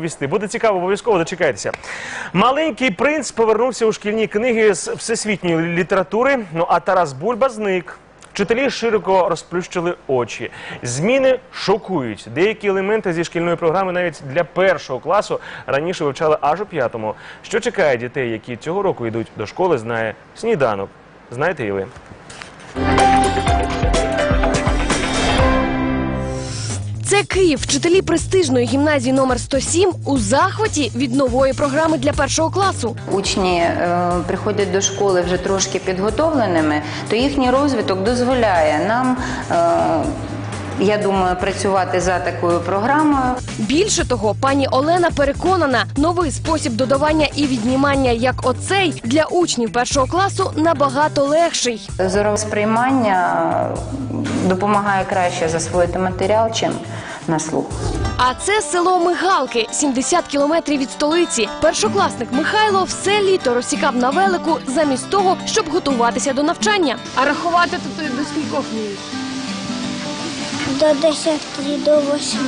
Вісти. Буде цікаво, обов'язково дочекайтеся. Маленький принц повернувся у шкільні книги з всесвітньої літератури. Ну а Тарас Бульба зник. Вчителі широко розплющили очі. Зміни шокують. Деякі елементи зі шкільної програми навіть для першого класу раніше вивчали аж у п'ятому. Що чекає дітей, які цього року йдуть до школи, знає сніданок. Знаєте і ви. Це Київ. Вчителі престижної гімназії номер 107 у захваті від нової програми для першого класу. Учні е, приходять до школи вже трошки підготовленими, то їхній розвиток дозволяє нам. е, я думаю, працювати за такою програмою. Більше того, пані Олена переконана, новий спосіб додавання і віднімання, як оцей, для учнів першого класу набагато легший. Зорове сприймання е, допомагає краще засвоїти матеріал, чим на слух. А це село Мигалки, 70 кілометрів від столиці. Першокласник Михайло все літо розсікав на велику замість того, щоб готуватися до навчання. А рахувати тут до скількох вмієш? До 10 до 8.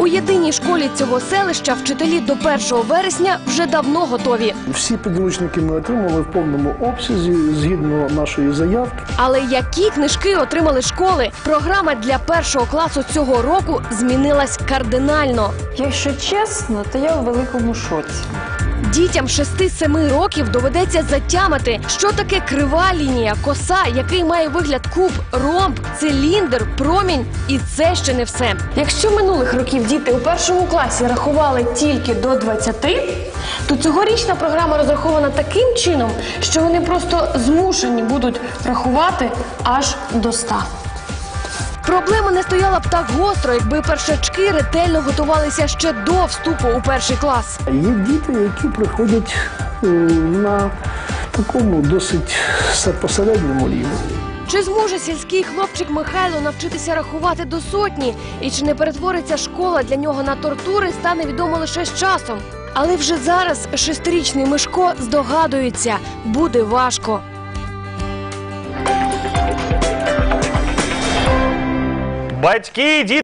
У єдиній школі цього селища вчителі до 1 вересня вже давно готові. Всі підручники ми отримали в повному обсязі згідно нашої заявки. Але які книжки отримали школи? Програма для першого класу цього року змінилась кардинально. Якщо чесно, то я у великому шоці. Дітям 6-7 років доведеться затямити, що таке крива лінія, коса, який має вигляд куб, ромб, циліндр, промінь. І це ще не все. Якщо минулих років діти у першому класі рахували тільки до 20, то цьогорічна програма розрахована таким чином, що вони просто змушені будуть рахувати аж до 100. Проблема не стояла б так гостро, якби першачки ретельно готувалися ще до вступу у перший клас. Є діти, які приходять е, на такому досить посередньому рівні. Чи зможе сільський хлопчик Михайло навчитися рахувати до сотні? І чи не перетвориться школа для нього на тортури, стане відомо лише з часом. Але вже зараз шестирічний Мишко здогадується, буде важко. Батьки, діти.